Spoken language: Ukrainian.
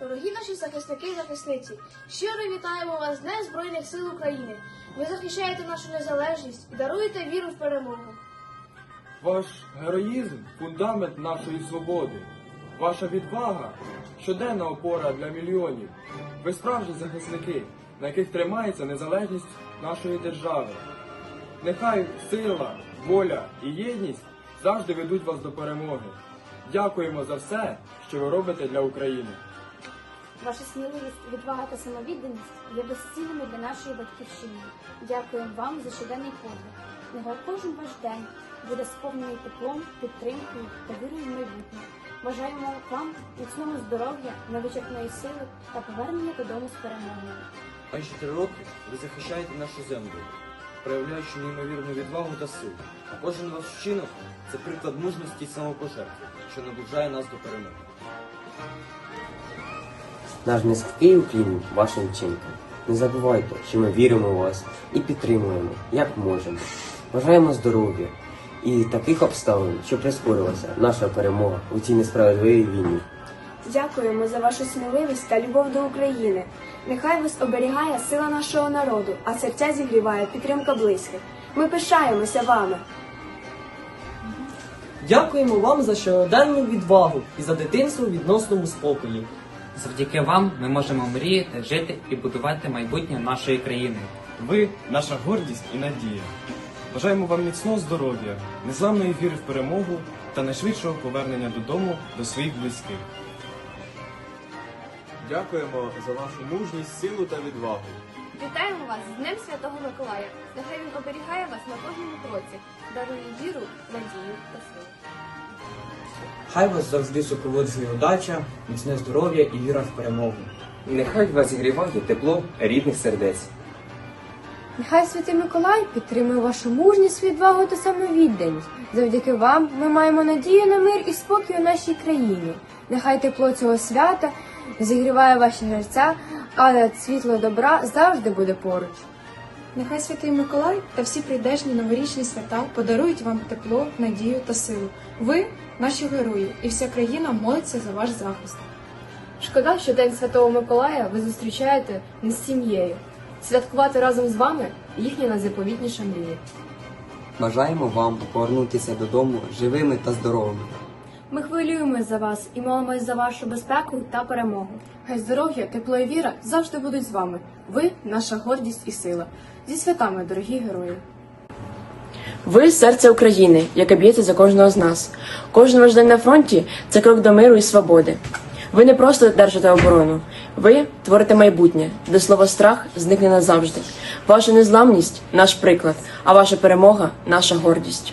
Дорогі наші захисники і захисниці, щиро вітаємо вас з Днем Збройних сил України. Ви захищаєте нашу незалежність і даруєте віру в перемогу. Ваш героїзм фундамент нашої свободи. Ваша відвага щоденна опора для мільйонів. Ви справжні захисники, на яких тримається незалежність нашої держави. Нехай сила, воля і єдність завжди ведуть вас до перемоги. Дякуємо за все, що ви робите для України. Ваша сміливість, відвага та самовідданість є безцінними для нашої батьківщини. Дякуємо вам за щоденний подвиг. Нехай кожен ваш день буде сповнений теплом, підтримкою та вірою в майбутнє. Бажаємо вам міцного здоров'я, невичерпної сили та повернення додому з перемогою. Майже три роки ви захищаєте нашу землю, проявляючи неймовірну відвагу та силу. А кожен ваш вчинок це приклад мужності і самопожертви, що наближає нас до перемоги. Наш низький уклін вашим вчинкам. Не забувайте, що ми віримо у вас і підтримуємо, як можемо. Бажаємо здоров'я і таких обставин, що прискорилася наша перемога у цій несправедливій війні. Дякуємо за вашу сміливість та любов до України. Нехай вас оберігає сила нашого народу, а серця зігріває підтримка близьких. Ми пишаємося вами. Дякуємо вам за щоденну відвагу і за дитинство в відносному спокої. Завдяки вам ми можемо мріяти, жити і будувати майбутнє нашої країни. Ви наша гордість і надія. Бажаємо вам міцного здоров'я, незламної віри в перемогу та найшвидшого повернення додому до своїх близьких. Дякуємо за вашу мужність, силу та відвагу. Вітаємо вас з Днем Святого Миколая. Нехай він оберігає вас на кожному кроці, дарує віру, надію та силу. Хай вас завжди супроводжує удача, міцне здоров'я і віра в перемогу. Нехай вас зігріває тепло рідних сердець. Нехай Святий Миколай підтримує вашу мужність, відвагу та самовідданість. Завдяки вам ми маємо надію на мир і спокій у нашій країні. Нехай тепло цього свята зігріває ваші серця, а світло добра завжди буде поруч. Нехай Святий Миколай та всі прийдешні новорічні свята подарують вам тепло, надію та силу. Ви наші герої, і вся країна молиться за ваш захист. Шкода, що День Святого Миколая ви зустрічаєте не з сім'єю. Святкувати разом з вами їхня найзаповітніша мрія. Бажаємо вам повернутися додому живими та здоровими. Ми хвилюємось за вас і молимось за вашу безпеку та перемогу. Хай здоров'я, тепло і віра завжди будуть з вами. Ви наша гордість і сила. Зі святами, дорогі герої. Ви серце України, яке б'ється за кожного з нас. Кожен ваш день на фронті це крок до миру і свободи. Ви не просто держите оборону, ви творите майбутнє, де слово страх зникне назавжди. Ваша незламність наш приклад, а ваша перемога наша гордість.